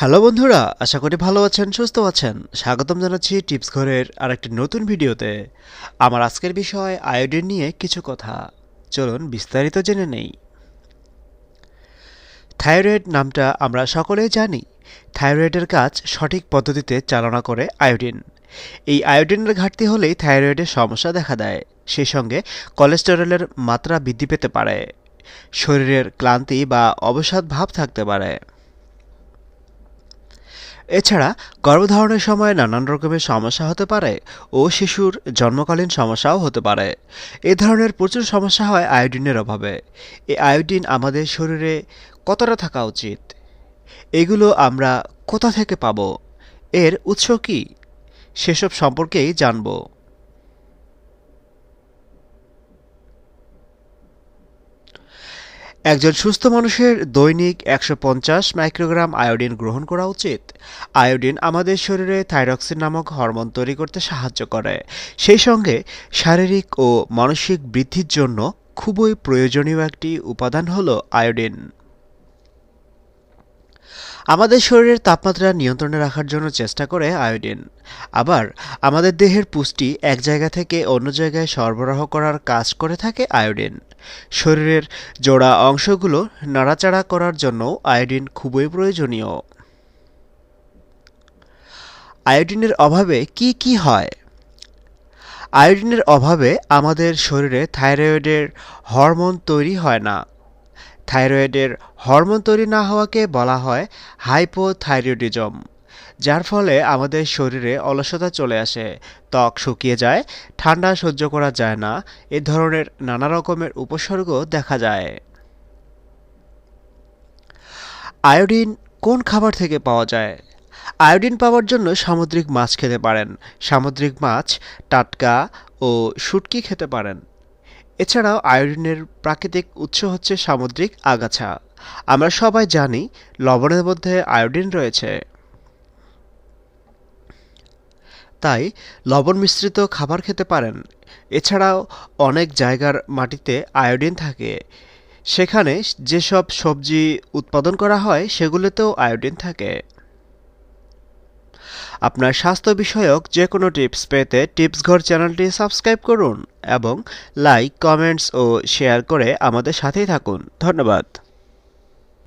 Hello বন্ধুরা, আশা করি ভালো আছেন, সুস্থ আছেন। স্বাগতম জানাচ্ছি টিপস ঘরের আরেকটি নতুন ভিডিওতে। আমার আজকের বিষয় আয়োডিন নিয়ে কিছু কথা। চলুন বিস্তারিত জেনে নেই। থাইরয়েড নামটা আমরা সকলেই জানি। থাইরয়েডের কাজ সঠিক পদ্ধতিতে চালনা করে আয়োডিন। এই আয়োডিনের ঘাটতি হলেই থাইরয়েডের সমস্যা দেখা দেয়। সেই সঙ্গে কোলেস্টেরলের মাত্রা বৃদ্ধি পেতে পারে। শরীরের ক্লান্তি বা অবসাদ ভাব থাকতে পারে। এছাড়া গর্ভধারণের সময় নানান রকমের সমস্যা হতে পারে ও শিশুর জন্মকালীন সমস্যাও হতে পারে। এ ধরনের প্রচুর সমস্যা হয় আয়োডিনের অভাবে। এই আয়োডিন আমাদের শরীরে কতটা থাকা উচিত? এগুলো আমরা কোথা থেকে পাব? এর উৎস কী? সেসব সম্পর্কেই জানব। একজন সুস্থ মানুষের দৈনিক একশো পঞ্চাশ মাইক্রোগ্রাম আয়োডিন গ্রহণ করা উচিত। আয়োডিন আমাদের শরীরে থাইরক্সিন নামক হরমোন তৈরি করতে সাহায্য করে। সেই সঙ্গে শারীরিক ও মানসিক বৃদ্ধির জন্য খুবই প্রয়োজনীয় একটি উপাদান হল আয়োডিন। আমাদের শরীরের তাপমাত্রা নিয়ন্ত্রণে রাখার জন্য চেষ্টা করে আয়োডিন। আবার, আমাদের দেহের পুষ্টি এক জায়গা থেকে অন্য জায়গায় সরবরাহ করার কাজ করে থাকে আয়োডিন। শরীরের জোড়া অংশগুলো নাড়াচাড়া করার জন্য আয়োডিন খুবই প্রয়োজনীয়। আয়োডিনের অভাবে কি কি হয়? আয়োডিনের অভাবে আমাদের শরীরে থাইরয়েডের হরমোন তৈরি হয় না। থাইরয়েডের হরমোন তৈরি না হওয়াকে বলা হয় হাইপোথাইরয়েডিজম, যার ফলে আমাদের শরীরে অলসতা চলে আসে, ত্বক শুকিয়ে যায়, ঠান্ডা সহ্য করা যায় না, এ ধরনের নানা রকমের উপসর্গ দেখা যায়। আয়োডিন কোন খাবার থেকে পাওয়া যায়? আয়োডিন পাওয়ার জন্য সামুদ্রিক মাছ খেতে পারেন। সামুদ্রিক মাছ টাটকা ও শুটকি খেতে পারেন। এছাড়াও আয়োডিনের প্রাকৃতিক উৎস হচ্ছে সামুদ্রিক আগাছা। আমরা সবাই জানি লবণের মধ্যে আয়োডিন রয়েছে। তাই লবণ মিশ্রিত খাবার খেতে পারেন। এছাড়াও অনেক জায়গার মাটিতে আয়োডিন থাকে। সেখানে যেসব সবজি উৎপাদন করা হয় সেগুলোতেও আয়োডিন থাকে। আপনার স্বাস্থ্য বিষয়ক যে কোনো টিপস পেতে টিপস ঘর চ্যানেলটি সাবস্ক্রাইব করুন এবং লাইক, কমেন্টস ও শেয়ার করে আমাদের সাথেই থাকুন। ধন্যবাদ।